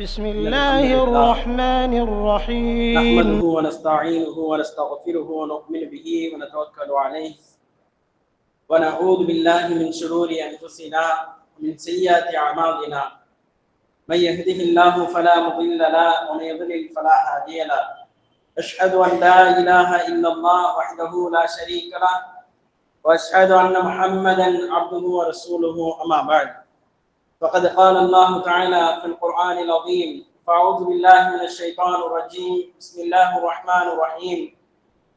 بسم الله الرحمن الرحيم. نحمده ونستعينه ونستغفره ونؤمن به ونتوكل عليه. ونعوذ بالله من شرور أنفسنا ومن سيئات أعمالنا. من يهده الله فلا مضل له ومن يضلل فلا هادي له. أشهد أن لا إله إلا الله وحده لا شريك له. وأشهد أن محمدا عبده ورسوله أما بعد. فقد قال الله تعالى في القرآن العظيم فأعوذ بالله من الشيطان الرجيم. بسم الله الرحمن الرحيم.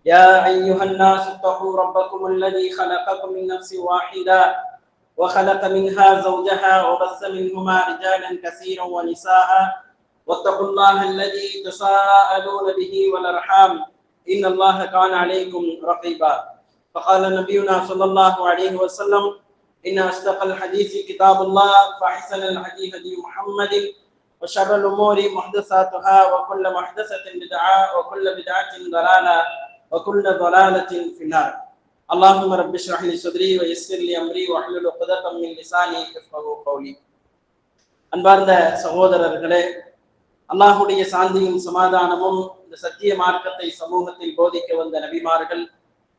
يا أيها الناس اتقوا ربكم الذي خلقكم من نفس واحدة وخلق منها زوجها وبث منهما رجالا كثيرا ونساء. واتقوا الله الذي تساءلون به والأرحام. إن الله كان عليكم رقيبا. فقال نبينا صلى الله عليه وسلم إن أصدق الحديث كتاب الله فأحسن الهدي هدي محمد وشر الأمور محدثاتها وكل محدثة بدعة وكل بدعة ضلالة وكل ضلالة في النار اللهم رب اشرح لي صدري ويسر لي أمري واحلل عقدة من لساني يفقهوا قولي அன்பார்ந்த சகோதரர்களே அல்லாஹுடைய சாந்தியும் சமாதானமும் இந்த சத்திய மார்க்கத்தை சமூகத்தில் போதிக்க வந்த நபிமார்கள்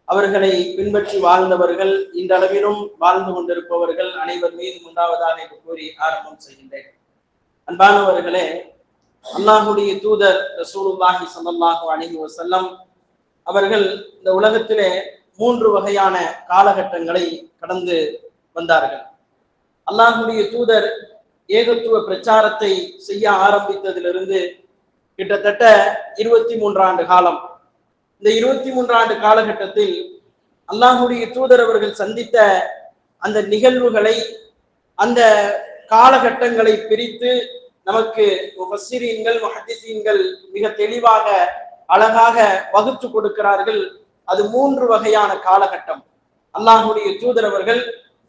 அவர்களை பின்பற்றி வாழ்ந்தவர்கள் இன்றளவிலும் வாழ்ந்து கொண்டிருப்பவர்கள் அனைவர் மீதும் உண்டாவதாக என்று கூறி ஆரம்பம் செய்கின்றேன். அன்பானவர்களே அல்லாஹுடைய தூதர் ரசூலுல்லாஹி ஸல்லல்லாஹு அலைஹி செல்லம் அவர்கள் இந்த உலகத்திலே மூன்று வகையான காலகட்டங்களை கடந்து வந்தார்கள். அல்லாஹுடைய தூதர் ஏகத்துவ பிரச்சாரத்தை செய்ய ஆரம்பித்ததிலிருந்து கிட்டத்தட்ட இருபத்தி மூன்றாண்டு காலம் இந்த இருபத்தி மூன்றாண்டு காலகட்டத்தில் அல்லாஹுடைய தூதர் அவர்கள் சந்தித்த அந்த நிகழ்வுகளை அந்த காலகட்டங்களை பிரித்து நமக்கு முஃபஸ்ஸிரீன்கள் முஹத்திசீன்கள் மிக தெளிவாக அழகாக வகுத்து கொடுக்கிறார்கள். அது மூன்று வகையான காலகட்டம். அல்லாஹுடைய தூதர் அவர்கள்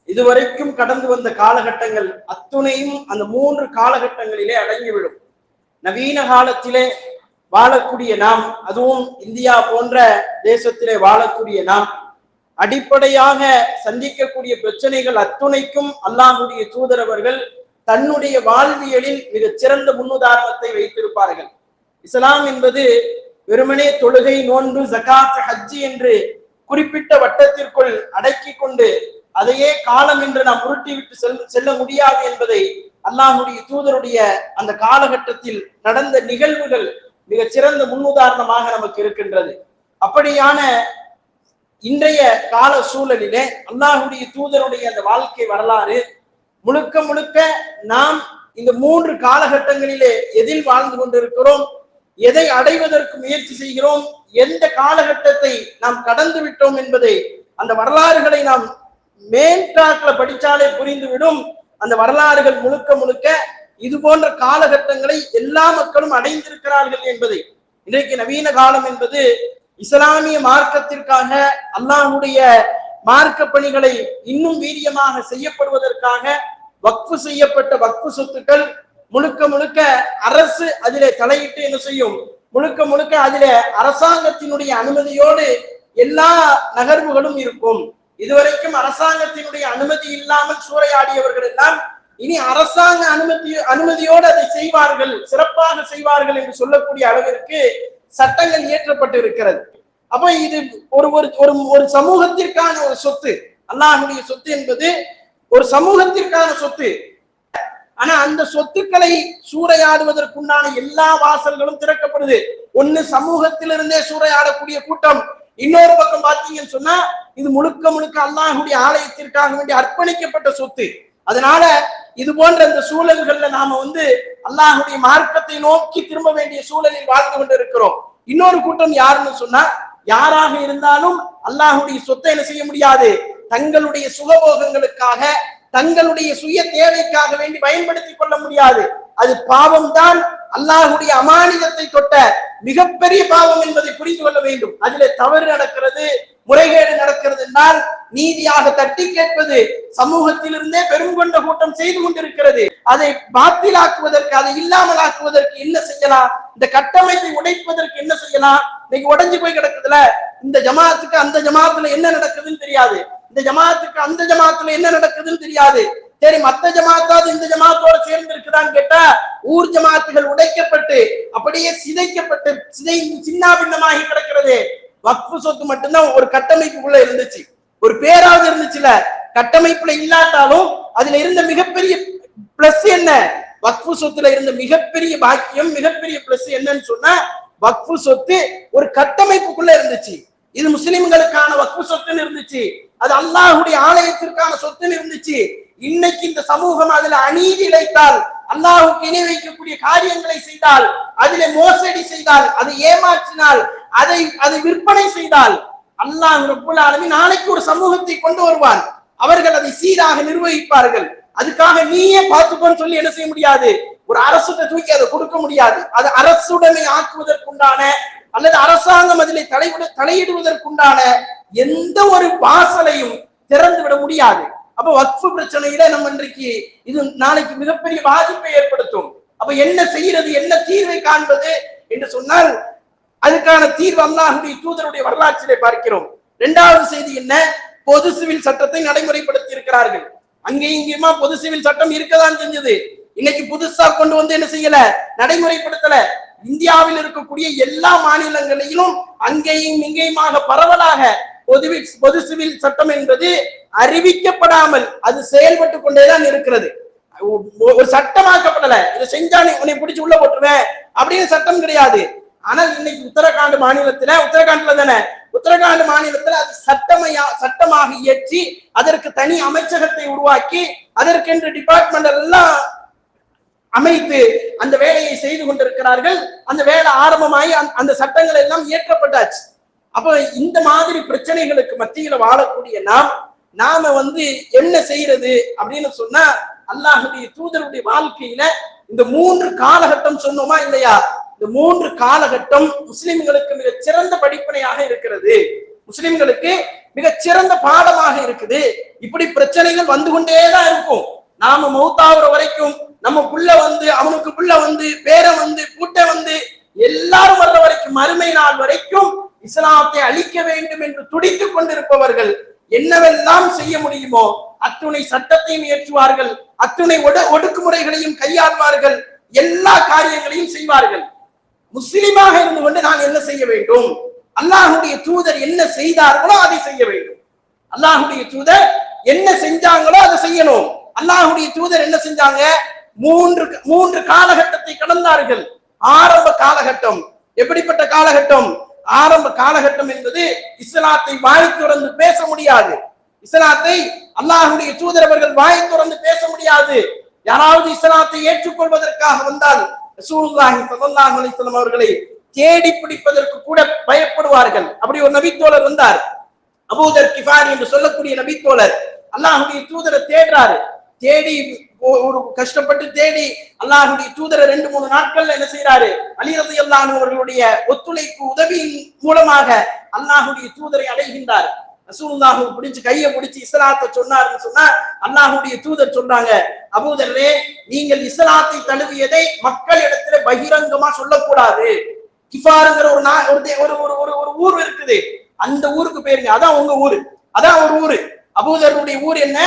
இதுவரைக்கும் கடந்து வந்த காலகட்டங்கள் அத்துணையும் அந்த மூன்று காலகட்டங்களிலே அடங்கிவிடும். நவீன காலத்திலே வாழக்கூடிய நாம் அதுவும் இந்தியா போன்ற தேசத்திலே வாழக்கூடிய நாம். அடிப்படையாக சந்திக்கக்கூடிய பிரச்சனைகள் அத்துணைக்கும் அல்லாஹுடைய தூதரவர்கள் தன்னுடைய வாழ்வியலில் மிக சிறந்த முன்னுதாரணத்தை வைத்திருப்பார்கள். இஸ்லாம் என்பது வெறுமனே தொழுகை நோன்பு ஜகாத் ஹஜ்ஜி என்று குறிப்பிட்ட வட்டத்திற்குள் அடக்கி கொண்டு அதையே காலம் என்று நாம் உருட்டிவிட்டு செல் செல்ல முடியாது என்பதை அல்லாஹுடைய தூதருடைய அந்த காலகட்டத்தில் நடந்த நிகழ்வுகள் மிகச்சிறந்த முன்னுதாரணமாக நமக்கு இருக்கின்றது. அப்படியான இன்றைய கால சூழலிலே அல்லாஹுடைய தூதருடைய அந்த வாழ்க்கை வரலாறு முழுக்க முழுக்க நாம் இந்த மூன்று காலகட்டங்களிலே எதில் வாழ்ந்து கொண்டிருக்கிறோம் எதை அடைவதற்கு முயற்சி செய்கிறோம் எந்த காலகட்டத்தை நாம் கடந்து விட்டோம் என்பதை அந்த வரலாறுகளை நாம் மேல் டிராக்ல படிச்சாலே புரிந்துவிடும். அந்த வரலாறுகள் முழுக்க முழுக்க இது போன்ற காலகட்டங்களை எல்லா மக்களும் அடைந்திருக்கிறார்கள் என்பதை இன்றைக்கு நவீன காலம் என்பது இஸ்லாமிய மார்க்கத்திற்காக அல்லாஹுடைய மார்க்க பணிகளை இன்னும் வீரியமாக செய்யப்படுவதற்காக வக்ஃபு செய்யப்பட்ட வக்ஃபு சொத்துக்கள் முழுக்க முழுக்க அரசு அதிலே தலையிட்டு என்ன செய்யும்? முழுக்க முழுக்க அதிலே அரசாங்கத்தினுடைய அனுமதியோடு எல்லா நகர்வுகளும் இருக்கும். இதுவரைக்கும் அரசாங்கத்தினுடைய அனுமதி இல்லாமல் சூறையாடியவர்கள் எல்லாம் இனி அரசாங்க அனுமதி அனுமதியோடு அதை செய்வார்கள் சிறப்பாக செய்வார்கள் என்று சொல்லக்கூடிய அளவிற்கு சட்டங்கள் இயற்றப்பட்டு இருக்கிறது அப்ப இது ஒரு ஒரு ஒரு ஒரு சமூகத்திற்கான ஒரு சொத்து. அல்லாஹுடைய சொத்து என்பது ஒரு சமூகத்திற்கான சொத்து. ஆனா அந்த சொத்துக்களை சூறையாடுவதற்குண்டான எல்லா வாசல்களும் திறக்கப்படுது. ஒண்ணு சமூகத்திலிருந்தே சூறையாடக்கூடிய கூட்டம். இன்னொரு பக்கம் பாத்தீங்கன்னு சொன்னா இது முழுக்க முழுக்க அல்லாஹுடைய ஆலயத்திற்காக வேண்டி அர்ப்பணிக்கப்பட்ட சொத்து. அதனால இது போன்ற அந்த சூழல்கள்ல நாம வந்து அல்லாஹுடைய மார்க்கத்தை நோக்கி திரும்ப வேண்டிய சூழலில் வாழ்ந்து கொண்டு இருக்கிறோம் இன்னொரு கூட்டம் யாருன்னு சொன்னா யாராக இருந்தாலும் அல்லாஹுடைய சொத்தை என்ன செய்ய முடியாது? தங்களுடைய சுகபோகங்களுக்காக தங்களுடைய சுய தேவைக்காக வேண்டி பயன்படுத்திக் கொள்ள முடியாது. அது பாவம் தான் அல்லாஹுடைய அமானிதத்தை தொட்ட மிகப்பெரிய பாவம் என்பதை புரிந்து கொள்ள வேண்டும். அதிலே தவறு நடக்கிறது முறைகேடு நடக்கிறது என்றால் நீதியாக தட்டி கேட்பது சமூகத்திலிருந்தே பெரும் கொண்ட கூட்டம் செய்து கொண்டிருக்கிறது. அதை பாத்திலாக்குவதற்கு அதை இல்லாமல் ஆக்குவதற்கு என்ன செய்யலாம்? இந்த கட்டமைப்பை உடைப்பதற்கு என்ன செய்யலாம்? இன்னைக்கு உடைஞ்சு போய் கிடக்குதுல இந்த ஜமாத்துக்கு அந்த ஜமாத்துல என்ன நடக்குதுன்னு தெரியாது. இந்த ஜமாத்துக்கு அந்த ஜமாத்துல என்ன நடக்குதுன்னு தெரியாது. சரி மத்த ஜமாத்தாவது இந்த ஜமாத்தோட சேர்ந்து இருக்குதான்னு கேட்டா ஊர் ஜமாத்துகள் உடைக்கப்பட்டு அப்படியே சிதைக்கப்பட்டு சிதை சின்னாபின்னமாகி கிடக்கிறது. வக்ஃபு சொத்து மட்டும்தான் ஒரு கட்டமைப்புக்குள்ள இருந்துச்சு. ஒரு பேராவது இருந்துச்சுல கட்டமைப்புல இல்லாட்டாலும் அதுல இருந்த மிகப்பெரிய பிளஸ் என்ன? வக்ஃபு சொத்துல இருந்த மிகப்பெரிய பாக்கியம் மிகப்பெரிய பிளஸ் என்னன்னு சொன்னா வக்ஃபு சொத்து ஒரு கட்டமைப்புக்குள்ள இருந்துச்சு. இது முஸ்லிம்களுக்கான வக்ஃபு சொத்துன்னு இருந்துச்சு. அது அல்லாஹுடைய ஆலயத்திற்கான சொத்துன்னு இருந்துச்சு. இன்னைக்கு இந்த சமூகம் அதுல அநீதி இழைத்தால் அல்லாஹுக்கு இணை வைக்கக்கூடிய காரியங்களை செய்தால் அதிலே மோசடி செய்தால் அதை ஏமாற்றினால் அதை அதை விற்பனை செய்தால் அல்லாஹ் ரப்புல் ஆலமீன் நாளைக்கு ஒரு சமூகத்தை கொண்டு வருவான். அவர்கள் அதை சீராக நிர்வகிப்பார்கள். அதுக்காக நீயே பார்த்துக்கோன்னு சொல்லி என்ன செய்ய முடியாது? ஒரு அரசுகிட்ட தூக்கி அதை கொடுக்க முடியாது. அது அரசுடனை ஆக்குவதற்குண்டான அல்லது அரசாங்கம் அதில் தலைவிட தலையிடுவதற்குண்டான எந்த ஒரு வாசலையும் திறந்து விட முடியாது. அப்ப வக்ஃபு பிரச்சனையில நம்ம இன்றைக்கு இது நாளைக்கு மிகப்பெரிய பாதிப்பை ஏற்படுத்தும். அப்ப என்ன செய்யறது என்ன தீர்வை காண்பது என்று சொன்னால் அதுக்கான தீர்வு அல்லாஹுடைய தூதருடைய வரலாற்றிலே பார்க்கிறோம். இரண்டாவது செய்தி என்ன? பொது சிவில் சட்டத்தை நடைமுறைப்படுத்தி இருக்கிறார்கள். அங்கே இங்கேயுமா பொது சிவில் சட்டம் இருக்கதான் செஞ்சது. இன்னைக்கு புதுசா கொண்டு வந்து என்ன செய்யல? நடைமுறைப்படுத்தல. இந்தியாவில் இருக்கக்கூடிய எல்லா மாநிலங்களிலும் அங்கேயும் இங்கேயுமாக பரவலாக பொது பொது சிவில் சட்டம் என்பது அறிவிக்கப்படாமல் அது செயல்பட்டு கொண்டேதான் இருக்கிறது. ஒ- ஒரு சட்டமாக்கப்படல. இதை செஞ்சா உன்னை பிடிச்சு உள்ள போட்டுருவேன். அப்படின்னு சட்டம் கிடையாது. ஆனால் இன்னைக்கு உத்தரகாண்ட் மாநிலத்துல உத்தரகாண்ட்ல தானே? உத்தரகாண்ட் மாநிலத்துல அது சட்டமையா சட்டமாக இயற்றி அதற்கு தனி அமைச்சகத்தை உருவாக்கி அதற்கென்று டிபார்ட்மெண்ட் எல்லாம் அமைத்து அந்த வேலையை செய்து கொண்டிருக்கிறார்கள். அந்த வேலை ஆரம்பமாகி அந்த- அந்த சட்டங்கள் எல்லாம் இயற்றப்பட்டாச்சு. அப்ப இந்த மாதிரி பிரச்சனைகளுக்கு மத்தியில வாழக்கூடிய நாம் நாம வந்து என்ன செய்யறது அப்படின்னு சொன்னா அல்லாஹுடைய தூதருடைய வாழ்க்கையில இந்த மூன்று காலகட்டம் சொன்னோமா இல்லையா? இந்த மூன்று காலகட்டம் முஸ்லிம்களுக்கு மிக சிறந்த படிப்பனையாக இருக்கிறது. முஸ்லிம்களுக்கு மிக சிறந்த பாடமாக இருக்குது. இப்படி பிரச்சனைகள் வந்து கொண்டேதான் இருக்கும். நாம மௌத்தாவுற வரைக்கும் நம்ம புள்ள வந்து அவனுக்கு புள்ள வந்து பேரை வந்து கூட்ட வந்து எல்லாரும் வர்ற வரைக்கும் மறுமை நாள் வரைக்கும் இஸ்லாத்தை அழிக்க வேண்டும் என்று துடித்துக் கொண்டிருப்பவர்கள் என்னவெல்லாம் செய்ய முடியுமோ அத்துணை சட்டத்தையும் இயற்றுவார்கள் அத்துணை ஒடுக்குமுறைகளையும் கையாள்வார்கள் எல்லா காரியங்களையும் செய்வார்கள். முஸ்லிமாக இருந்து கொண்டு நான் என்ன செய்ய வேண்டும்? அல்லாஹுடைய தூதர் என்ன செய்தார்களோ அதை செய்ய வேண்டும். அல்லாஹுடைய தூதர் என்ன செஞ்சாங்களோ அதை செய்யணும். அல்லாஹுடைய தூதர் என்ன செஞ்சாங்க? மூன்று மூன்று காலகட்டத்தை கடந்தார்கள். ஆரம்ப காலகட்டம். எப்படிப்பட்ட காலகட்டம்? ஆரம்ப காலகட்டம் என்பது இஸ்லாத்தை வாய் தொடர்ந்து பேச முடியாது. இஸ்லாத்தை அல்லாஹுடைய தூதரவர்கள் வாய் தொடர்ந்து பேச முடியாது. யாராவது இஸ்லாத்தை ஏற்றுக்கொள்வதற்காக வந்தால் ரசூலுல்லாஹி ஸல்லல்லாஹு அலைஹி வஸல்லம் அவர்களை தேடி பிடிப்பதற்கு கூட பயப்படுவார்கள். அப்படி ஒரு நபித்தோழர் வந்தார். அபூதர் கிஃபாரி என்று சொல்லக்கூடிய நபித்தோழர் அல்லாஹுடைய தூதரை தேடுறாரு. தேடி ஒரு கஷ்டப்பட்டு தேடி அல்லாஹுடைய தூதரை ரெண்டு மூணு நாட்கள்ல என்ன செய்யறாரு அலி ரலியல்லாஹு அவர்களுடைய ஒத்துழைப்பு உதவியின் மூலமாக அல்லாஹுடைய தூதரை அடைகின்றார். ரசூலுல்லாஹு பிடிச்சு கையை பிடிச்சு இஸ்லாத்தை சொன்னாருன்னு சொன்னா அல்லாஹுடைய தூதர் சொல்றாங்க அபூதரே நீங்கள் இஸ்லாத்தை தழுவியதை மக்களிடத்துல பகிரங்கமா சொல்லக்கூடாது. கிஃபாருங்கிற ஒரு நா ஒரு ஒரு ஒரு ஒரு ஒரு ஊர் இருக்குது. அந்த ஊருக்கு போயிருங்க அதான் உங்க ஊரு. அதான் ஒரு ஊரு. அபூதருடைய ஊர் என்ன?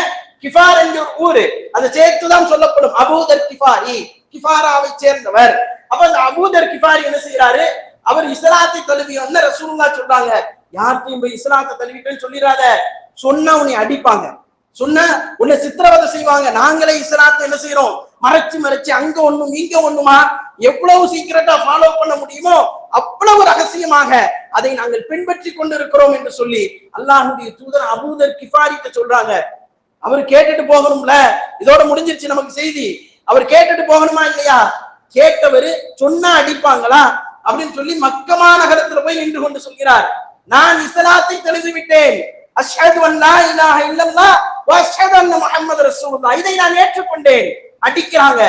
கிஃபார் என்ற ஒரு ஊரு. அதை சேர்த்துதான் சொல்லப்படும். அபூதர் கிஃபாரி. கிஃபாராவை சேர்ந்தவர். அப்ப அந்த அபூதர் கிஃபாரி என்ன செய்யறாரு அவர் இஸ்லாத்தை தழுவியோன்னு ரசூலுல்லா சொல்றாங்க யார்கிட்டையும் போய் இஸ்லாத்தை தழுவிட்டேன்னு சொல்லிடாத. சொன்னா உன்னை அடிப்பாங்க. சொன்ன உன்னை சித்திரவதை செய்வாங்க. நாங்களே இஸ்லாத்தை என்ன செய்யறோம் மறைச்சு மறைச்சு அங்க ஒண்ணும் இங்க ஒண்ணுமா? எவ்வளவு சீக்கிரட்டா ஃபாலோ பண்ண முடியுமோ அவ்வளவு ரகசியமாக அதை நாங்கள் பின்பற்றி கொண்டிருக்கிறோம் என்று சொல்லி அல்லாஹுடைய தூதர் அபூதர் கிஃபாரிட்ட சொல்றாங்க. அவர் கேட்டுட்டு போகணும்ல? இதோட முடிஞ்சிருச்சு நமக்கு செய்தி. அவர் கேட்டுட்டு போகணுமா இல்லையா? கேட்டவர் சொன்னா அடிப்பாங்களா? அப்படின்னு சொல்லி மக்கமா நகரத்துல போய் நின்று கொண்டு சொல்கிறார். நான் இஸ்லாத்தை தெளிந்து விட்டேன் அஷ்ஹது அன் இலாஹ இல்லல்லாஹ் வ அஷ்ஹது அன்ன முஹம்மது ரசூலுல்லாஹ். இதை நான் ஏற்றுக்கொண்டேன். அடிக்கிறாங்க.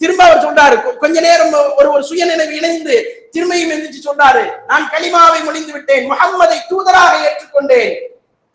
திரும்ப அவர் சொல்றாரு கொஞ்ச நேரம் ஒரு ஒரு சுயநினைவு இணைந்து திரும்பியும் எந்திரிச்சு சொல்றாரு நான் களிமாவை முடிந்து விட்டேன் முகம்மதை தூதராக ஏற்றுக்கொண்டேன்.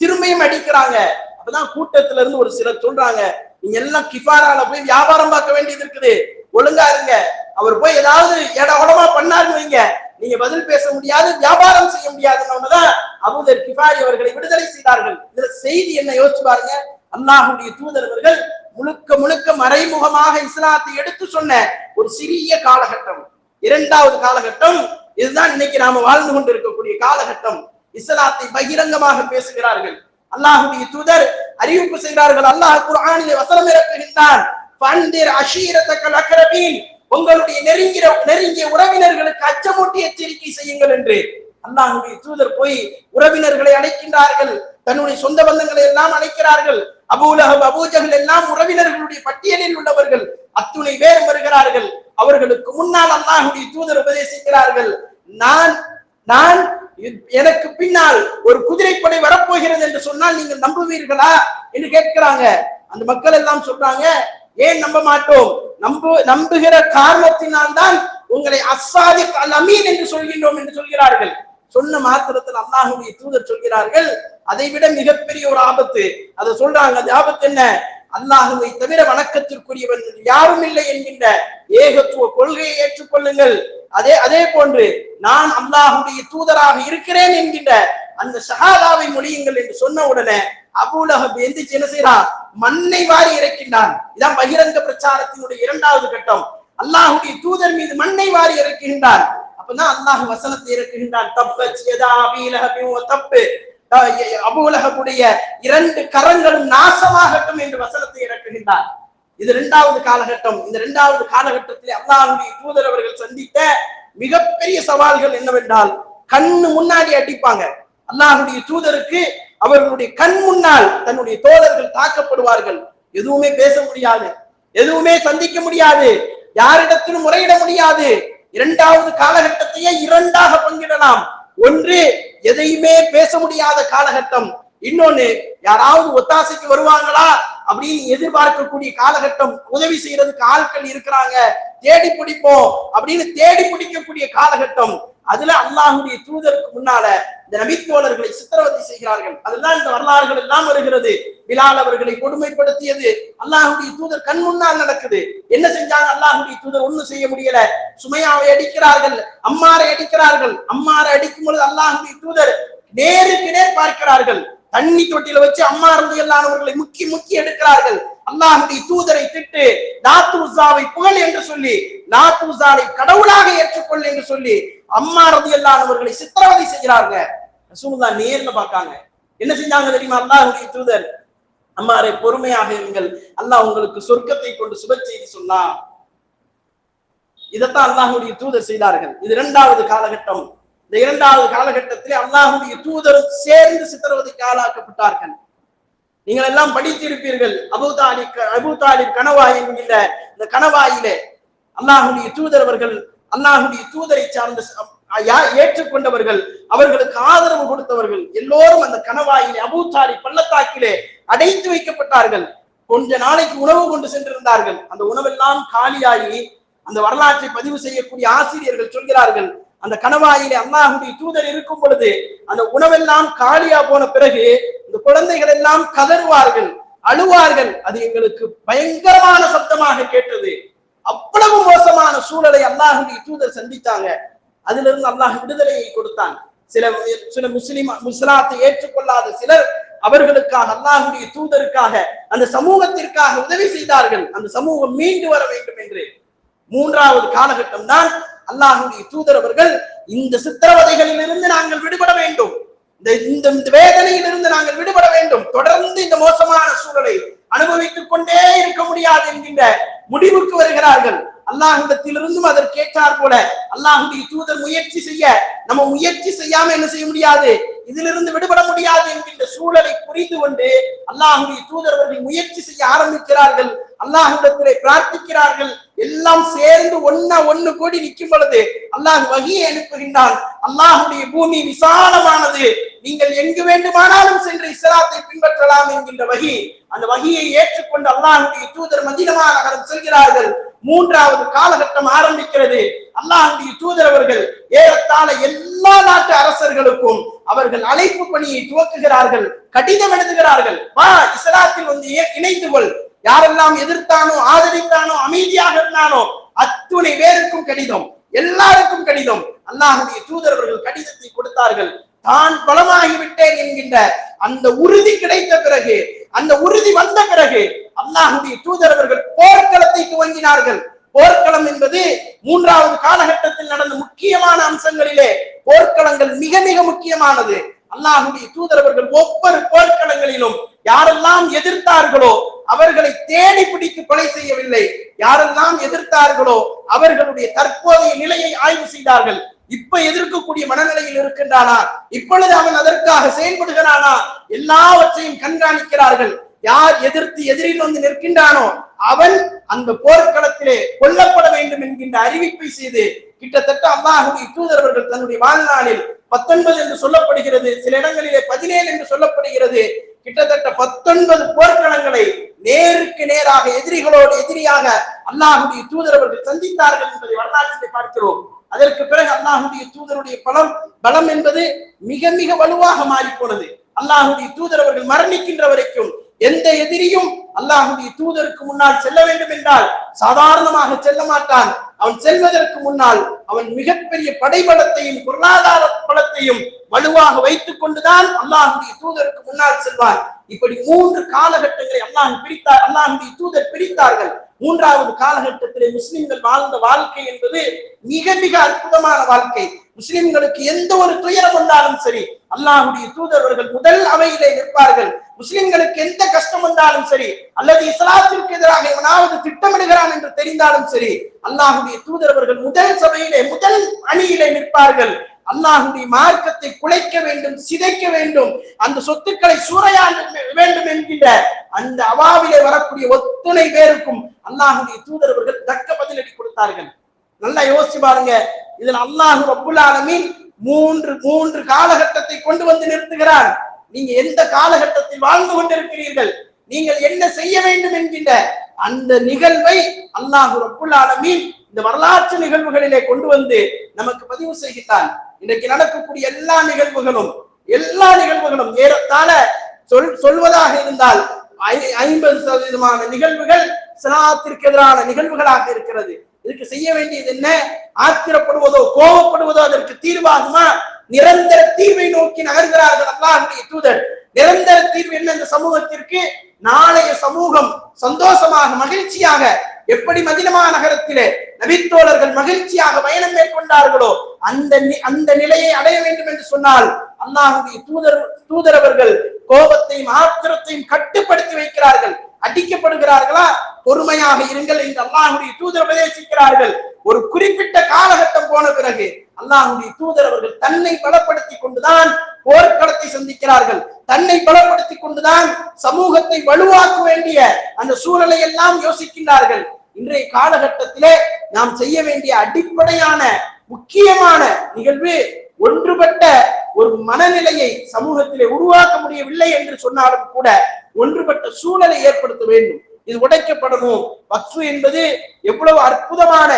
திரும்பியும் அடிக்கிறாங்க. அப்பதான் கூட்டத்துல இருந்து ஒரு சிலர் சொல்றாங்க நீங்க எல்லாம் கிஃபாரால போய் வியாபாரம் பார்க்க வேண்டியது இருக்குது. ஒழுங்கா இருங்க. அவர் போய் ஏதாவது இட உடமா பண்ணாருன்னு வைங்க. நீங்க பதில் பேச முடியாது வியாபாரம் செய்ய முடியாதுன்னு அபுதர் கிஃபாரி அவர்களை விடுதலை செய்தார்கள். இதுல செய்தி என்ன யோசிச்சு பாருங்க. அல்லாஹுடைய தூதர் அவர்கள் முழுக்க முழுக்க மறைமுகமாக இஸ்லாத்தை எடுத்து சொன்ன ஒரு சிறிய காலகட்டம். இரண்டாவது காலகட்டம். இதுதான் இன்னைக்கு நாம வாழ்ந்து கொண்டிருக்கக்கூடிய காலகட்டம். இஸ்லாத்தை பகிரங்கமாக பேசுகிறார்கள். அல்லாஹுடைய தூதர் அறிவிப்பு செய்கிறார்கள். அல்லாஹ் குரானிலே வசனம் இறக்குகின்றான். பண்டிர் அஷீரத்தக்கல் அக்ரபீன் உங்களுடைய நெருங்கிய நெருங்கிய உறவினர்களுக்கு அச்சமூட்டி எச்சரிக்கை செய்யுங்கள் என்று அல்லாஹுடைய தூதர் போய் உறவினர்களை அழைக்கின்றார்கள். தன்னுடைய சொந்த பந்தங்களை எல்லாம் அழைக்கிறார்கள். அபூலகம் அபூஜகள் எல்லாம் உறவினர்களுடைய பட்டியலில் உள்ளவர்கள் அத்துணை பேர் வருகிறார்கள். அவர்களுக்கு முன்னால் அல்லாஹுடைய தூதர் உபதேசிக்கிறார்கள். நான் நான் எனக்கு பின்னால் ஒரு குதிரைப்படை வரப்போகிறது என்று சொன்னால் நீங்கள் நம்புவீர்களா? என்று கேட்கிறாங்க. அந்த மக்கள் எல்லாம் சொல்றாங்க ஏன் நம்ப மாட்டோம்? நம்பு நம்புகிற காரணத்தினால் தான் உங்களை அசாதி அமீன் என்று சொல்கின்றோம் என்று சொல்கிறார்கள். சொன்ன மாத்திரத்தில் அல்லாஹுடைய தூதர் சொல்கிறார்கள் அதை விட மிகப்பெரிய ஒரு ஆபத்து. அதை சொல்றாங்க அந்த ஆபத்து என்ன? அல்லாஹுவை தவிர வணக்கத்திற்குரியவன் யாரும் இல்லை என்கின்ற ஏகத்துவ கொள்கையை ஏற்றுக்கொள்ளுங்கள். அதே அதே போன்று நான் அல்லாஹுடைய தூதராக இருக்கிறேன் என்கின்ற அந்த ஷஹாதாவை மொழியுங்கள் என்று சொன்ன உடனே அபூலஹப் எந்திரிச்சு என்ன செய்யறான் மண்ணை வாரி இறக்கின்றான். இதான் பகிரங்க பிரச்சாரத்தினுடைய இரண்டாவது கட்டம். அல்லாஹுடைய தூதர் மீது மண்ணை வாரி இறக்குகின்றான். அப்பதான் அல்லாஹ் வசனத்தை இறக்குகின்றான். தப்பு அபூலகபுடைய இரண்டு கரங்களும் நாசமாகட்டும் என்று வசனத்தை இறக்குகின்றார் இது இரண்டாவது காலகட்டம். இந்த இரண்டாவது காலகட்டத்தில் அல்லாஹுடைய தூதர் அவர்கள் சந்தித்த மிகப்பெரிய சவால்கள் என்னவென்றால் கண்ணு முன்னாடி அடிப்பாங்க. அல்லாஹுடைய தூதருக்கு அவர்களுடைய கண் முன்னால் தன்னுடைய தோழர்கள் தாக்கப்படுவார்கள். எதுவுமே பேச முடியாது. எதுவுமே சந்திக்க முடியாது. யாரிடத்திலும் முறையிட முடியாது. இரண்டாவது காலகட்டத்தையே இரண்டாக பங்கிடலாம். ஒன்று எதையுமே பேச முடியாத காலகட்டம். இன்னொன்னு யாராவது ஒத்தாசைக்கு வருவாங்களா? அப்படின்னு எதிர்பார்க்கக்கூடிய காலகட்டம். உதவி செய்யறதுக்கு ஆட்கள் இருக்கிறாங்க. தேடி பிடிப்போம் அப்படின்னு தேடி பிடிக்கக்கூடிய காலகட்டம். அதுல அல்லாஹுடைய தூதருக்கு முன்னால இந்த நபித்தோழர்களை சித்திரவதை செய்கிறார்கள். அதுதான் இந்த வரலாறுகள் எல்லாம் வருகிறது. பிலால் அவர்களை கொடுமைப்படுத்தியது. அல்லாஹுடைய தூதர் கண் முன்னால் நடக்குது. என்ன செஞ்சாங்க? அல்லாஹுடைய தூதர் ஒண்ணும் செய்ய முடியல. சுமையாவை அடிக்கிறார்கள். அம்மாரை அடிக்கிறார்கள். அம்மாரை அடிக்கும் பொழுது அல்லாஹுடைய தூதர் நேருக்கு நேர் பார்க்கிறார்கள். தண்ணி தொட்டில வச்சு அம்மா இருந்து எல்லானவர்களை முக்கி முக்கி எடுக்கிறார்கள். அல்லாஹுடைய தூதரை திட்டு லாத்தூசாவை புகழ் என்று சொல்லி லாத்தூசாவை கடவுளாக ஏற்றுக்கொள் என்று சொல்லி அம்மா ரதி எல்லானவர்களை சித்திரவதை செய்கிறார்கள் ரசூமுல்லா நேர்ல பார்க்காங்க. என்ன செஞ்சாங்க தெரியுமா? அல்லாஹுடைய தூதர். அம்மாரை பொறுமையாக இருங்கள். அல்லாஹ் உங்களுக்கு சொர்க்கத்தை கொண்டு சுப செய்தி சொன்னா. இதைத்தான் அல்லாஹுடைய தூதர் செய்தார்கள். இது இரண்டாவது காலகட்டம். இந்த இரண்டாவது காலகட்டத்திலே அல்லாஹுடைய தூதர் சேர்ந்து சித்திரவதைக்கு ஆளாக்கப்பட்டார்கள். நீங்கள் எல்லாம் படித்திருப்பீர்கள். அபு தாலிப் அபு கணவாய் என்கின்ற இந்த கணவாயிலே அல்லாஹுடைய தூதர் அவர்கள் அல்லாஹுடைய தூதரை சார்ந்த ஏற்றுக்கொண்டவர்கள் அவர்களுக்கு ஆதரவு கொடுத்தவர்கள் எல்லோரும் அந்த கணவாயிலே அபூ பள்ளத்தாக்கிலே அடைத்து வைக்கப்பட்டார்கள். கொஞ்ச நாளைக்கு உணவு கொண்டு சென்றிருந்தார்கள். அந்த உணவெல்லாம் காலியாகி அந்த வரலாற்றை பதிவு செய்யக்கூடிய ஆசிரியர்கள் சொல்கிறார்கள் அந்த கணவாயிலே அல்லாஹுடைய தூதர் இருக்கும் பொழுது அந்த உணவெல்லாம் காலியா போன பிறகு இந்த குழந்தைகள் எல்லாம் கதறுவார்கள் அழுவார்கள். அது எங்களுக்கு பயங்கரமான சப்தமாக கேட்டது. அவ்வளவு மோசமான சூழலை அல்லாஹுடைய தூதர் சந்தித்தாங்க. அதிலிருந்து அல்லாஹ் விடுதலையை கொடுத்தான். சில சில முஸ்லிம் முஸ்லாத்தை ஏற்றுக்கொள்ளாத சிலர் அவர்களுக்காக அல்லாஹுடைய தூதருக்காக அந்த சமூகத்திற்காக உதவி செய்தார்கள். அந்த சமூகம் மீண்டு வர வேண்டும் என்று. மூன்றாவது காலகட்டம் தான் அல்லாஹுடைய தூதர் அவர்கள் இந்த சித்திரவதைகளிலிருந்து நாங்கள் விடுபட வேண்டும். இந்த இந்த இந்த நாங்கள் விடுபட வேண்டும். தொடர்ந்து இந்த மோசமான சூழலை அனுபவித்துக் கொண்டே இருக்க முடியாது என்கின்ற முடிவுக்கு வருகிறார்கள். அல்லாஹிடத்திலிருந்தும் அதற்கேற்றார் போல. அல்லாஹுடைய தூதர் முயற்சி செய்ய. நம்ம முயற்சி செய்யாம என்ன செய்ய முடியாது? இதிலிருந்து விடுபட முடியாது என்கின்ற சூழலை புரிந்து கொண்டு அல்லாஹுடைய தூதர் அவர்கள் முயற்சி செய்ய ஆரம்பிக்கிறார்கள். அல்லாஹிடத்திலே பிரார்த்திக்கிறார்கள். எல்லாம் சேர்ந்து ஒன்னா ஒண்ணு கூடி நிற்கும் பொழுது அல்லாஹ் வகியை அனுப்புகின்றான். அல்லாஹுடைய பூமி விசாலமானது. நீங்கள் எங்கு வேண்டுமானாலும் சென்று இஸ்லாத்தை பின்பற்றலாம் என்கின்ற வகி. அந்த வகியை ஏற்றுக்கொண்டு அல்லாஹுடைய தூதர் மதினமா நகரம் செல்கிறார்கள். மூன்றாவது காலகட்டம் ஆரம்பிக்கிறது. அல்லாஹுடைய தூதரவர்கள் ஏறத்தாழ எல்லா நாட்டு அரசர்களுக்கும் அவர்கள் அழைப்பு பணியை துவக்குகிறார்கள் கடிதம் எழுதுகிறார்கள். வா இஸ்லாத்தில் வந்து இணைந்து கொள். யாரெல்லாம் எதிர்த்தானோ ஆதரித்தானோ அமைதியாக இருந்தானோ அத்துணை பேருக்கும் கடிதம் எல்லாருக்கும் கடிதம். அல்லாஹுடைய தூதரவர்கள் கடிதத்தை கொடுத்தார்கள். தான் பலமாகிவிட்டேன் என்கின்ற அந்த உறுதி கிடைத்த பிறகு அந்த உறுதி வந்த பிறகு அல்லாஹுடைய தூதரவர்கள் போர்க்களத்தை துவங்கினார்கள். போர்க்களம் என்பது மூன்றாவது காலகட்டத்தில் நடந்த முக்கியமான அம்சங்களிலே போர்க்களங்கள் மிக மிக முக்கியமானது. அல்லாஹுடைய தூதரவர்கள் ஒவ்வொரு போர்க்களங்களிலும் யாரெல்லாம் எதிர்த்தார்களோ அவர்களை தேடி பிடித்து கொலை செய்யவில்லை. யாரெல்லாம் எதிர்த்தார்களோ அவர்களுடைய தற்போதைய நிலையை ஆய்வு செய்தார்கள். இப்ப எதிர்க்கக்கூடிய மனநிலையில் இருக்கின்றானா? இப்பொழுது அவன் அதற்காக செயல்படுகிறானா? எல்லாவற்றையும் கண்காணிக்கிறார்கள். யார் எதிர்த்து எதிரில் வந்து நிற்கின்றானோ அவன் அந்த போர்க்களத்திலே கொல்லப்பட வேண்டும் என்கின்ற அறிவிப்பை செய்து கிட்டத்தட்ட அல்லாஹுடைய தூதரவர்கள் தன்னுடைய வாழ்நாளில் பத்தொன்பது என்று சொல்லப்படுகிறது சில இடங்களிலே பதினேழு என்று சொல்லப்படுகிறது. கிட்டத்தட்ட பத்தொன்பது போர்க்களங்களை நேருக்கு நேராக எதிரிகளோடு எதிரியாக அல்லாஹுடைய தூதரவர்கள் சந்தித்தார்கள் என்பதை வரலாற்றிலே பார்க்கிறோம். அதற்கு பிறகு அல்லாஹுடைய தூதருடைய பலம் பலம் என்பது மிக மிக வலுவாக மாறி போனது அல்லாஹுடைய தூதரவர்கள் மரணிக்கின்ற வரைக்கும் எந்த எதிரியும் அல்லாஹுடைய தூதருக்கு முன்னால் செல்ல வேண்டும் என்றால் சாதாரணமாக செல்ல மாட்டான். அவன் செல்வதற்கு முன்னால் அவன் மிகப்பெரிய படைபலத்தையும் பொருளாதார பலத்தையும் வலுவாக வைத்துக் கொண்டுதான் அல்லாஹுடைய தூதருக்கு முன்னால் செல்வான். இப்படி மூன்று காலகட்டங்களை அல்லாஹ் பிரித்தார் அல்லாஹுடைய தூதர் பிரித்தார்கள். மூன்றாவது காலகட்டத்திலே முஸ்லிம்கள் வாழ்ந்த வாழ்க்கை என்பது மிக மிக அற்புதமான வாழ்க்கை. முஸ்லிம்களுக்கு எந்த ஒரு துயரம் வந்தாலும் சரி அல்லாஹுடைய தூதரவர்கள் முதல் அவையிலே நிற்பார்கள். முஸ்லிம்களுக்கு எந்த கஷ்டம் வந்தாலும் சரி அல்லது இஸ்லாத்திற்கு எதிராக எவனாவது திட்டமிடுகிறான் என்று தெரிந்தாலும் சரி அல்லாஹுடைய தூதரவர்கள் முதல் சபையிலே முதல் அணியிலே நிற்பார்கள். அல்லாஹுடைய மார்க்கத்தை குலைக்க வேண்டும் சிதைக்க வேண்டும். அந்த சொத்துக்களை சூறையாட வேண்டும் என்கின்ற அந்த அவாவிலே வரக்கூடிய ஒத்துணை பேருக்கும் அல்லாஹுடைய தூதரவர்கள் தக்க பதிலடி கொடுத்தார்கள். நல்லா யோசிச்சு பாருங்க. இதுல அல்லாஹு ரப்புல் ஆலமீன் மூன்று மூன்று காலகட்டத்தை கொண்டு வந்து நிறுத்துகிறார். நீங்க எந்த காலகட்டத்தில் வாழ்ந்து கொண்டிருக்கிறீர்கள்? நீங்கள் என்ன செய்ய வேண்டும் என்கின்ற அந்த நிகழ்வை அல்லாஹு ரப்புல் ஆலமீன் இந்த வரலாற்று நிகழ்வுகளிலே கொண்டு வந்து நமக்கு பதிவு செய்கிறான். இன்றைக்கு நடக்கக்கூடிய எல்லா நிகழ்வுகளும் எல்லா நிகழ்வுகளும் ஏறத்தாழ சொல் சொல்வதாக இருந்தால் ஐ- ஐம்பது சதவீதமான நிகழ்வுகள் சிலாத்திற்கு எதிரான நிகழ்வுகளாக இருக்கிறது. இதுக்கு செய்ய வேண்டியது என்ன? ஆத்திரப்படுவதோ கோபப்படுவதோ அதற்கு தீர்வாகுமா? நிரந்தர தீர்வை நோக்கி நகர்கிறார்கள் அல்லாஹ்வுடைய தூதர். நிரந்தர தீர்வு என்ன இந்த சமூகத்திற்கு? நாளைய சமூகம் சந்தோஷமாக மகிழ்ச்சியாக எப்படி மதினமா நகரத்திலே நபித்தோழர்கள் மகிழ்ச்சியாக பயணம் மேற்கொண்டார்களோ அந்த நி- அந்த நிலையை அடைய வேண்டும் என்று சொன்னால் அல்லாஹுடைய தூதர் தூதரவர்கள் கோபத்தையும் ஆத்திரத்தையும் கட்டுப்படுத்தி வைக்கிறார்கள். அடிக்கப்படுகிறார்களா? பொறுமையாக இருங்கள். என்று அல்லாஹுடைய தூதர் உபதேசிக்கிறார்கள். ஒரு குறிப்பிட்ட காலகட்டம் போன பிறகு அல்லாஹுடைய தூதர் அவர்கள் தன்னை பலப்படுத்தி கொண்டுதான் போர்க்களத்தை சந்திக்கிறார்கள். தன்னை பலப்படுத்தி கொண்டுதான் சமூகத்தை வலுவாக்க வேண்டிய அந்த சூழலை எல்லாம் யோசிக்கின்றார்கள். இன்றைய காலகட்டத்திலே நாம் செய்ய வேண்டிய அடிப்படையான முக்கியமான நிகழ்வு ஒன்றுபட்ட ஒரு மனநிலையை சமூகத்திலே உருவாக்க முடியவில்லை என்று சொன்னாலும் கூட ஒன்றுபட்ட சூழலை ஏற்படுத்த வேண்டும். இது உடைக்கப்படணும். வக்ஃபு என்பது எவ்வளவு அற்புதமான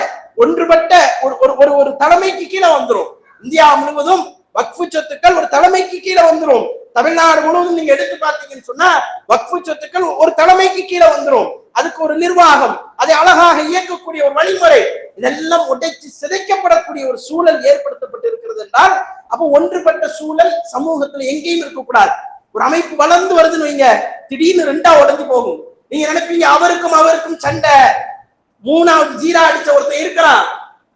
ஒன்றுபட்ட ஒரு ஒரு ஒரு ஒரு தலைமைக்கு கீழே வந்துரும். இந்தியா முழுவதும் வக்ஃபு சொத்துக்கள் ஒரு தலைமைக்கு கீழே வந்துரும். தமிழ்நாடு முழுவதும் நீங்க எடுத்து பார்த்தீங்கன்னு சொன்னா வக்ஃபு சொத்துக்கள் ஒரு தலைமைக்கு கீழே வந்துரும். அதுக்கு ஒரு நிர்வாகம் அதை அழகாக இயக்கக்கூடிய ஒரு வழிமுறை இதெல்லாம் உடைச்சு சிதைக்கப்படக்கூடிய ஒரு சூழல் ஏற்படுத்தப்பட்டு இருக்கிறது என்றால் அப்போ ஒன்றுபட்ட சூழல் சமூகத்துல எங்கேயும் இருக்கக்கூடாது. ஒரு அமைப்பு வளர்ந்து வருதுன்னு வைங்க திடீர்னு ரெண்டா உடஞ்சு போகும். நீங்க நினைப்பீங்க அவருக்கும் அவருக்கும் சண்டை. மூணாவது ஜீரா அடிச்ச ஒருத்தன் இருக்கிறான்.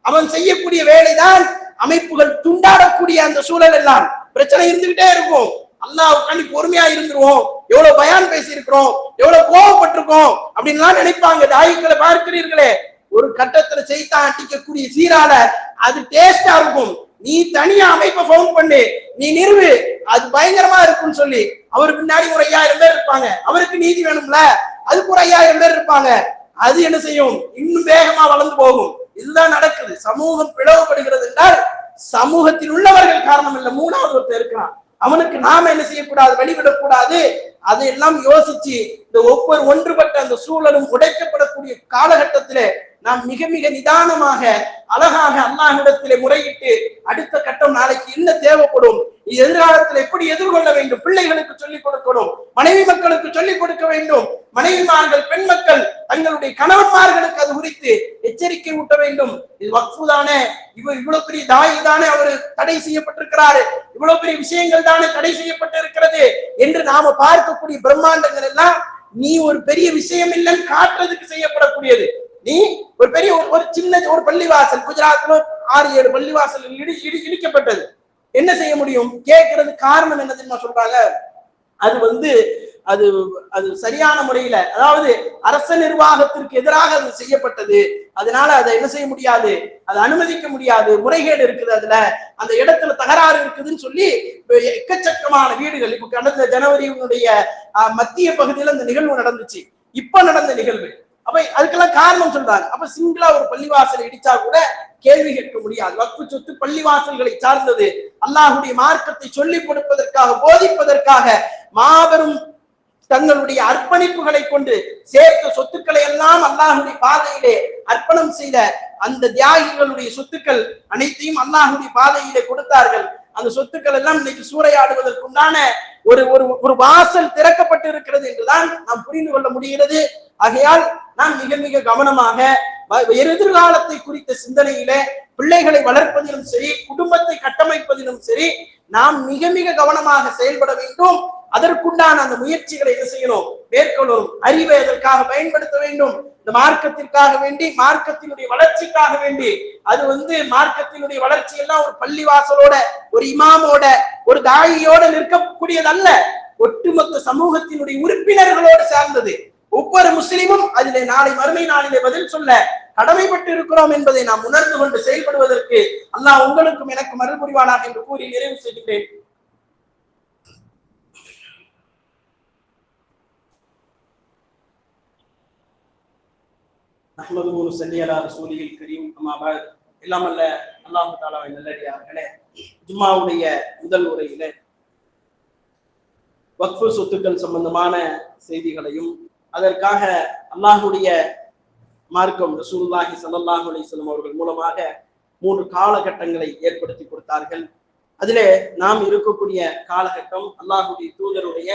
அவன் செய்யக்கூடிய வேலைதான் அமைப்புகள் துண்டாடக்கூடிய அந்த சூழல் எல்லாம். பிரச்சனை இருந்துகிட்டே இருக்கும். அல்லாவுக்காண்டி பொறுமையா இருந்துருவோம். எவ்வளவு பயான் பேசி இருக்கிறோம் எவ்வளவு கோவப்பட்டிருக்கோம். அப்படின்லாம் நினைப்பாங்க. தாய்க்களை பார்க்கிறீர்களே. ஒரு கட்டத்துல செய்தான் அடிக்கக்கூடிய சீரால அது டேஸ்டா இருக்கும். நீ தனியா அமைப்பை ஃபவுண்ட் பண்ணு. நீ நிறுவு. அது பயங்கரமா இருக்கும்னு சொல்லி. அவருக்கு பின்னாடி ஒரு ஐயாயிரம் பேர் இருப்பாங்க. அவருக்கு நீதி வேணும்ல. அதுக்கு ஒரு ஐயாயிரம் பேர் இருப்பாங்க. அது என்ன செய்யும்? இன்னும் வேகமா வளர்ந்து போகும். இதுதான் நடக்குது. சமூகம் பிளவுபடுகிறது என்றால் சமூகத்தில் உள்ளவர்கள் காரணம் இல்ல மூணாவது ஒருத்தர் இருக்கிறான் அவனுக்கு நாம என்ன செய்யக்கூடாது? வழிவிடக்கூடாது. அதையெல்லாம் யோசிச்சு இந்த ஒவ்வொரு ஒன்றுபட்ட அந்த சூழலும் உடைக்கப்படக்கூடிய காலகட்டத்திலே நாம் மிக மிக நிதானமாக அழகாக அல்லாஹிடத்திலே முறையிட்டு அடுத்த கட்டம் நாளைக்கு என்ன தேவைப்படும்? எதிர்காலத்தில் எப்படி எதிர்கொள்ள வேண்டும்? பிள்ளைகளுக்கு சொல்லிக் கொடுக்கணும் மனைவி மக்களுக்கு சொல்லிக் கொடுக்க வேண்டும் மனைவிமார்கள் பெண் மக்கள் தங்களுடைய கணவன்மார்களுக்கு அது குறித்து எச்சரிக்கை ஊட்ட வேண்டும். இது வக்ஃபு தானே இவர் இவ்வளவு பெரிய தாய் தானே அவர் தடை செய்யப்பட்டிருக்கிறாரு. இவ்வளவு பெரிய விஷயங்கள் தானே தடை செய்யப்பட்டு இருக்கிறது என்று நாம பார்க்கக்கூடிய பிரம்மாண்டங்கள் எல்லாம் நீ ஒரு பெரிய விஷயம் இல்லைன்னு காட்டுறதுக்கு செய்யப்படக்கூடியது. நீ ஒரு பெரிய ஒரு ஒரு சின்ன ஒரு பள்ளிவாசல் குஜராத்ல ஆறு ஏழு பள்ளிவாசல் இடி இடி இடிக்கப்பட்டது. என்ன செய்ய முடியும்? கேட்கறது காரணம் என்ன தெரியுமா சொல்றாங்க? அது வந்து அது அது சரியான முறையில அதாவது அரச நிர்வாகத்திற்கு எதிராக அது செய்யப்பட்டது. அதனால அதை என்ன செய்ய முடியாது? அதை அனுமதிக்க முடியாது. முறைகேடு இருக்குது அதுல. அந்த இடத்துல தகராறு இருக்குதுன்னு சொல்லி எக்கச்சக்கமான வீடுகள் இப்ப கடந்த ஜனவரியினுடைய அஹ், மத்திய பகுதியில அந்த நிகழ்வு நடந்துச்சு. இப்ப நடந்த நிகழ்வு. அப்ப அதுக்கெல்லாம் காரணம் சொல்றாங்க. அப்ப சிங்கிளா ஒரு பள்ளிவாசல் இடிச்சா கூட கேள்வி கேட்க முடியாது. வக்ஃபு சொத்து பள்ளிவாசல்களை சார்ந்தது. அல்லாஹுடைய மார்க்கத்தை சொல்லிக் கொடுப்பதற்காக போதிப்பதற்காக மாபெரும் தங்களுடைய அர்ப்பணிப்புகளை கொண்டு சேர்த்த சொத்துக்களை எல்லாம் அல்லாஹுடைய பாதையிலே அர்ப்பணம் செய்த அந்த தியாகிகளுடைய சொத்துக்கள் அனைத்தையும் அல்லாஹுடைய பாதையிலே கொடுத்தார்கள். அந்த சொத்துக்கள் எல்லாம் இன்னைக்கு சூறையாடுவதற்குண்டான ஒரு ஒரு ஒரு வாசல் திறக்கப்பட்டு இருக்கிறது என்றுதான் நாம் புரிந்து கொள்ள முடிகிறது. ஆகையால் நாம் மிக மிக கவனமாக எதிர்காலத்தை குறித்த சிந்தனையிலே பிள்ளைகளை வளர்ப்பதிலும் சரி குடும்பத்தை கட்டமைப்பதிலும் சரி நாம் மிக மிக கவனமாக செயல்பட வேண்டும். அதற்குண்டான அந்த முயற்சிகளை என்ன செய்யணும்? மேற்கொள்ளும் அறிவை அதற்காக பயன்படுத்த வேண்டும். இந்த மார்க்கத்திற்காக வேண்டி மார்க்கத்தினுடைய வளர்ச்சிக்காக வேண்டி. அது வந்து மார்க்கத்தினுடைய வளர்ச்சி எல்லாம் ஒரு பள்ளிவாசலோட ஒரு இமாமோட ஒரு தாயியோட நிற்கக்கூடியதல்ல. ஒட்டுமொத்த சமூகத்தினுடைய உறுப்பினர்களோடு சார்ந்தது. ஒவ்வொரு முஸ்லிமும் அதிலே நாளை மறுமை நாளிலே பதில் சொல்ல கடமைப்பட்டு இருக்கிறோம் என்பதை நாம் உணர்ந்து கொண்டு செயல்படுவதற்கு அல்லாஹ் உங்களுக்கும் எனக்கு மறுபுரிவானாக என்று கூறி நிறைவு செய்கின்றேன். அஹ்மது ஒரு சல்லியலா ரசூலியில் கரீம் அம்மாபாத் எல்லாம் அல்லாஹு தாலாவை நல்லடியார்களே. ஜும்மாவுடைய முதல் உரையில வக்ஃபு சொத்துக்கள் சம்பந்தமான செய்திகளையும் அதற்காக அல்லாஹுடைய மார்க்கம் ரசூல்லாஹி ஸல்லல்லாஹு அலிஸ்லம் அவர்கள் மூலமாக மூன்று காலகட்டங்களை ஏற்படுத்தி கொடுத்தார்கள். அதிலே நாம் இருக்கக்கூடிய காலகட்டம் அல்லாஹுடைய தூதருடைய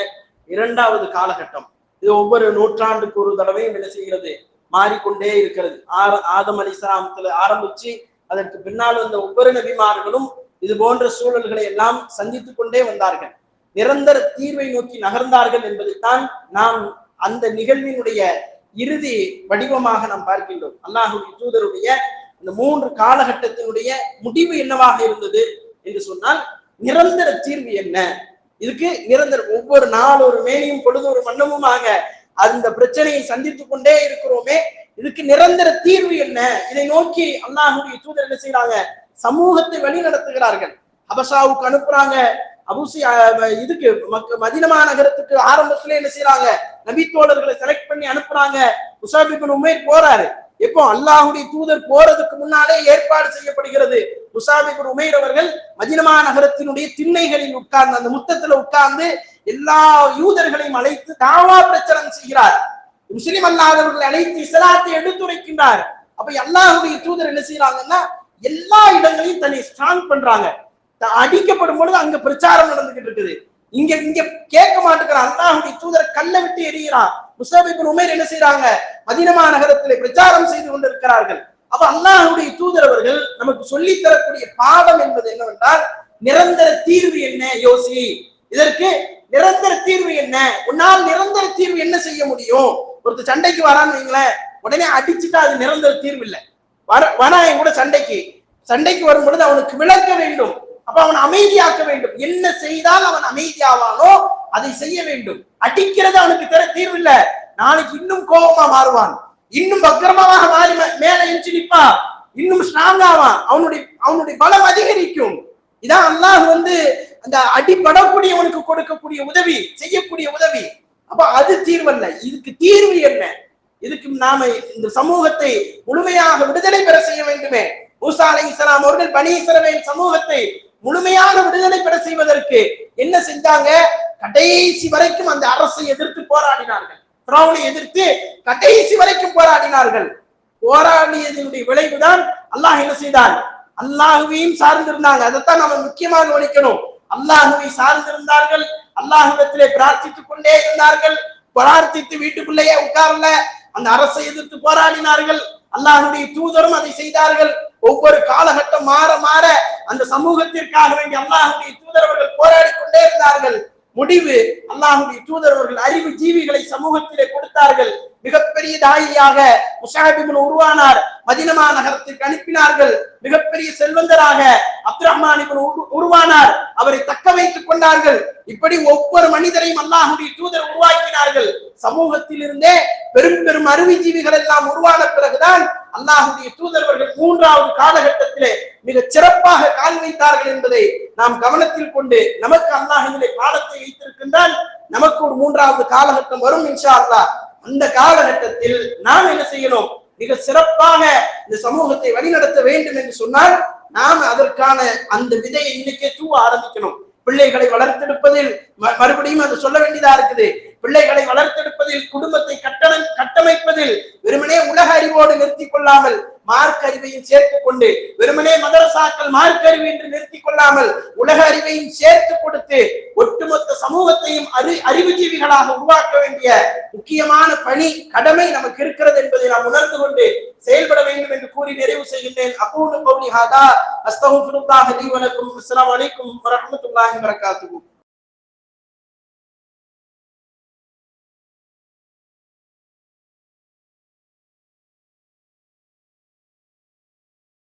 இரண்டாவது காலகட்டம். இது ஒவ்வொரு நூற்றாண்டுக்கு ஒரு தடவையும் என்ன செய்கிறது? மாறிக்கொண்டே இருக்கிறது. ஆர ஆதம் அலிஸ்லாமத்துல ஆரம்பிச்சு அதற்கு பின்னால் வந்த ஒவ்வொரு நபிமார்களும் இது போன்ற சூழல்களை எல்லாம் சந்தித்துக் கொண்டே வந்தார்கள். நிரந்தர தீர்வை நோக்கி நகர்ந்தார்கள் என்பதைத்தான் நாம் அந்த நிகழ்வினுடைய இறுதி வடிவமாக நாம் பார்க்கின்றோம். அல்லாஹுடைய தூதருடைய இந்த மூன்று காலகட்டத்தினுடைய முடிவு என்னவாக இருந்தது என்று சொன்னால் நிரந்தர தீர்வு என்ன? இதுக்கு நிரந்தர ஒவ்வொரு நாள் ஒரு மேனியும் பொழுது ஒரு மன்னமுமாக அந்த பிரச்சனையை சந்தித்துக் கொண்டே இருக்கிறோமே. இதுக்கு நிரந்தர தீர்வு என்ன? இதை நோக்கி அல்லாஹுடைய தூதர் என்ன செய்யறாங்க சமூகத்தை வழி நடத்துகிறார்கள். அபசாவுக்கு அனுப்புறாங்க. அபுசி இதுக்கு மதினமா நகரத்துக்கு ஆரம்பத்துல என்ன செய்யறாங்க நபித்தோழர்களை செலக்ட் பண்ணி அனுப்புறாங்க. முசாபிபின் உமேர் போறாரு. எப்போ? அல்லாஹுடைய தூதர் போறதுக்கு முன்னாலே ஏற்பாடு செய்யப்படுகிறது. முசாபிபின் உமேர் அவர்கள் மதினமா நகரத்தினுடைய திண்ணைகளில் உட்கார்ந்து அந்த முத்தத்துல உட்கார்ந்து எல்லா யூதர்களையும் அழைத்து தாவா பிரச்சாரம் செய்கிறார். முஸ்லிம் அல்லாதவர்களை அழைத்து இஸ்லாத்தை எடுத்துரைக்கின்றார். அப்ப அல்லாஹுடைய தூதர் என்ன செய்யறாங்கன்னா எல்லா இடங்களையும் தன்னை ஸ்ட்ராங் பண்றாங்க. அடிக்கப்படும் பொழுது அங்க பிரச்சாரம் நடந்துகிட்டு இருக்குது. இங்க இங்க கேட்க மாட்டேங்கிறான் அல்லாஹுடைய தூதர் கல்லை விட்டு எரிகிறான் முசாபிபின் உமேர் என்ன செய்யறாங்க மதினமா நகரத்திலே பிரச்சாரம் செய்து கொண்டிருக்கிறார்கள். அப்ப அல்லாஹுடைய தூதர் அவர்கள் நமக்கு சொல்லி தரக்கூடிய பாடம் என்பது என்னவென்றால் நிரந்தர தீர்வு என்ன யோசி? இதற்கு நிரந்தர தீர்வு என்ன? உன்னால் நிரந்தர தீர்வு என்ன செய்ய முடியும்? ஒருத்தர் சண்டைக்கு வரான்னு வைங்களேன் உடனே அடிச்சுட்டா அது நிரந்தர தீர்வு இல்லை. வர வரா என் கூட சண்டைக்கு. சண்டைக்கு வரும் பொழுது அவனுக்கு விளக்க வேண்டும். அப்ப அவன் அமைதியாக்க வேண்டும். என்ன செய்தால் அவன் அமைதியாவானோ அதை செய்ய வேண்டும். அடிக்கிறது அவனுக்கு தர தீர்வு இல்ல. நாளைக்கு இன்னும் கோபமா மாறுவான். இன்னும் பக்கிரமாக மாறி மேல எஞ்சி நிற்பான். இன்னும் ஸ்ட்ராங் ஆவான். அவனுடைய அவனுடைய பலம் அதிகரிக்கும். இதான் அல்லாஹ் வந்து அந்த அடிபடக்கூடியவனுக்கு கொடுக்கக்கூடிய உதவி செய்யக்கூடிய உதவி. அப்ப அது தீர்வல்ல. இதுக்கு தீர்வு என்ன? இதுக்கு நாம இந்த சமூகத்தை முழுமையாக விடுதலை பெற செய்ய வேண்டுமே. மூசா அலை இஸ்லாம் அவர்கள் பனி இஸ்ரவேல் சமூகத்தை முழுமையாக விடுதலை பெற செய்வதற்கு என்ன செஞ்சாங்க? கடைசி வரைக்கும் அந்த அரசை எதிர்த்து போராடினார்கள். பிராவனை எதிர்த்து கடைசி வரைக்கும் போராடினார்கள். போராடியதனுடைய விளைவுதான் அல்லாஹ் என்ன செய்தான்? அல்லாஹுவையும் சார்ந்திருந்தாங்க. அதைத்தான் நம்ம முக்கியமாக கவனிக்கணும். அல்லாஹுவை சார்ந்திருந்தார்கள். அல்லாஹுவிடத்திலே பிரார்த்தித்துக் கொண்டே இருந்தார்கள். பிரார்த்தித்து வீட்டுக்குள்ளேயே உட்கார்ல அந்த அரசை எதிர்த்து போராடினார்கள். அல்லாஹுடைய தூதரும் அதை செய்தார்கள். ஒவ்வொரு காலகட்டம் மாற மாற அந்த சமூகத்திற்காக வேண்டி அல்லாஹுடைய தூதரவர்கள் போராடி கொண்டே இருந்தார்கள். முடிவு அல்லாஹுடைய தூதரவர்கள் அறிவு ஜீவிகளை சமூகத்திலே கொடுத்தார்கள். மிகப்பெரிய தாயியாக முஷாபிபின் உருவானார். மதினமா நகரத்திற்கு அனுப்பினார்கள். மிகப்பெரிய செல்வந்தராக அப்து ரஹ்மான் உருவானார். அவரை தக்க வைத்துக் கொண்டார்கள். இப்படி ஒவ்வொரு மனிதரையும் அல்லாஹுடைய தூதர் உருவாக்கினார்கள். சமூகத்தில் இருந்தே பெரும் பெரும் அருவிஜீவிகள் எல்லாம் உருவான பிறகுதான் அல்லாஹுடைய தூதர்வர்கள் மூன்றாவது காலகட்டத்திலே மிக சிறப்பாக கால் வைத்தார்கள் என்பதை நாம் கவனத்தில் கொண்டு நமக்கு அல்லாஹிலே காலத்தை வைத்திருக்கின்றால் நமக்கு ஒரு மூன்றாவது காலகட்டம் வரும் இன்ஷா அல்லாஹ். அந்த காலகட்டத்தில் நாம் என்ன செய்யணும்? மிக சிறப்பாக இந்த சமூகத்தை வழிநடத்த வேண்டும் என்று சொன்னால் நாம் அதற்கான அந்த விதையை இன்னைக்கே தூவ ஆரம்பிக்கணும். பிள்ளைகளை வளர்த்தெடுப்பதில் ம- மறுபடியும் அது சொல்ல வேண்டியதா இருக்குது. பிள்ளைகளை வளர்த்தெடுப்பதில் குடும்பத்தை கட்டணம் கட்டமைப்பதில் வெறுமனே உலக அறிவோடு நிறுத்திக் கொள்ளாமல் மார்க் அறிவையும் சேர்த்துக் கொண்டு வெறுமனே மதரசாக்கள் மார்க் அறிவு என்று நிறுத்திக் கொள்ளாமல் உலக அறிவையும் சேர்த்து கொடுத்து ஒட்டுமொத்த சமூகத்தையும் அறி அறிவுஜீவிகளாக உருவாக்க வேண்டிய முக்கியமான பணி கடமை நமக்கு இருக்கிறது என்பதை நாம் உணர்ந்து கொண்டு செயல்பட வேண்டும் என்று கூறி நிறைவு செய்கின்றேன். அப்போது பௌனி ஹாதா அஸ்தகுஃபிருல்லாஹ் லீ வணக்கம் அஸ்லாம் வலைக்கும் வரமத்துல்லாஹி வரகாத்துக்கும்